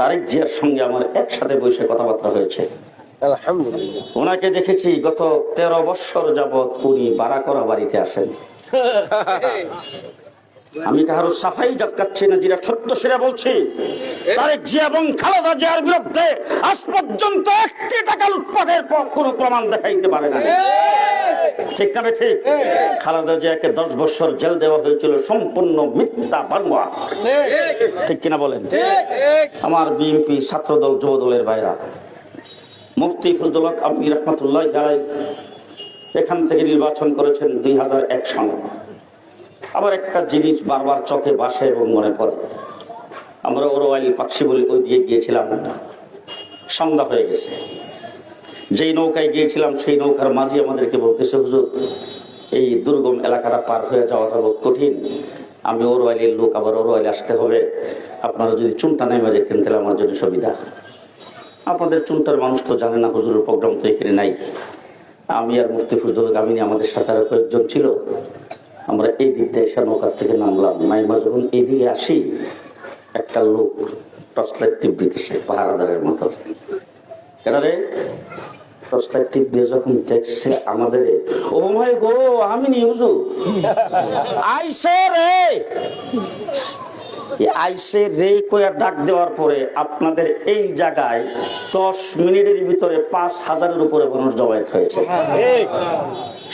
তারেক জিয়ার সঙ্গে আমার একসাথে বসে কথাবার্তা হয়েছে। আলহামদুলিল্লাহ। ওনাকে দেখেছি গত তেরো বৎসর যাবৎ উনি বাড়া করা বাড়িতে আসেন আমি কারও সাফাই যাচ্ছি না যেটা সত্য সেটা বলছি। তারেক জিয়া এবং খালেদা জিয়ার বিরুদ্ধে আজ পর্যন্ত একটি টাকা লুটপাটের কোনো প্রমাণ দেখাইতে পারে না ঠিক না ঠিক খালেদা জিয়াকে দশ বছর জেল দেওয়া হয়েছিল সম্পূর্ণ মিথ্যা বাংলা। ঠিক কিনা বলেন? আমার বিএনপি ছাত্রদল যুব দলের বাইরা মুফতি ফজলুল হক আবি রহমতুল্লাহ আলাই এখান থেকে নির্বাচন করেছেন দুই হাজার এক সালে। আবার একটা জিনিস বারবার চোখে বাসে এবং মনে পড়ে। আমরা ওরওয়াইল পাকশি বলে ওই দিয়ে গিয়েছিলাম। সন্ধ্যা হয়ে গেছে। যেই নৌকায় গিয়েছিলাম, সেই নৌকার মাঝি আমাদেরকে বলতেছে, হুজুর, এই দুর্গম এলাকাটা পার হয়ে যাওয়াটা বহুত কঠিন। আমি ওরওয়াইলের লোক, আবার ওরওয়াইলে আসতে হবে। আপনারা যদি চুনটা নেমে যেতেন, তাহলে আমার জন্য সুবিধা। আপনাদের চুনটার মানুষ তো জানে না, হুজুরের প্রোগ্রাম তো এখানে নাই। আমি আর মুফতি গামিনী আমাদের সাথে আরও কয়েকজন ছিল। আমরা এই দিক দিয়ে এসে নৌকার থেকে নামলাম। নাইমা যখন এদিকে আসি, একটা লোক টর্চ লাইট টিপ দিতেছে পাহারাদারের মতো। কেন রে লাইট দিয়ে যখন দেখছে আমাদের ও মাই গো, আমি নি হুজুর আইসে রে! আইসে রে কয়া ডাক দেওয়ার পরে আপনাদের এই জায়গায় দশ মিনিটের ভিতরে পাঁচ হাজারের উপরে মানুষ জমায়েত হয়েছে।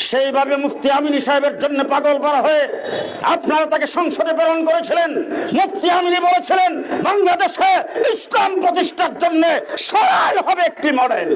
সেইভাবে মুফতি আমিনী সাহেবের জন্য পাগল করা হয়ে আপনারা তাকে সংসদে প্রেরণ করেছিলেন। মুফতি আমিনী বলেছিলেন, বাংলাদেশে ইসলাম প্রতিষ্ঠার জন্য সরাই হবে একটি মডেল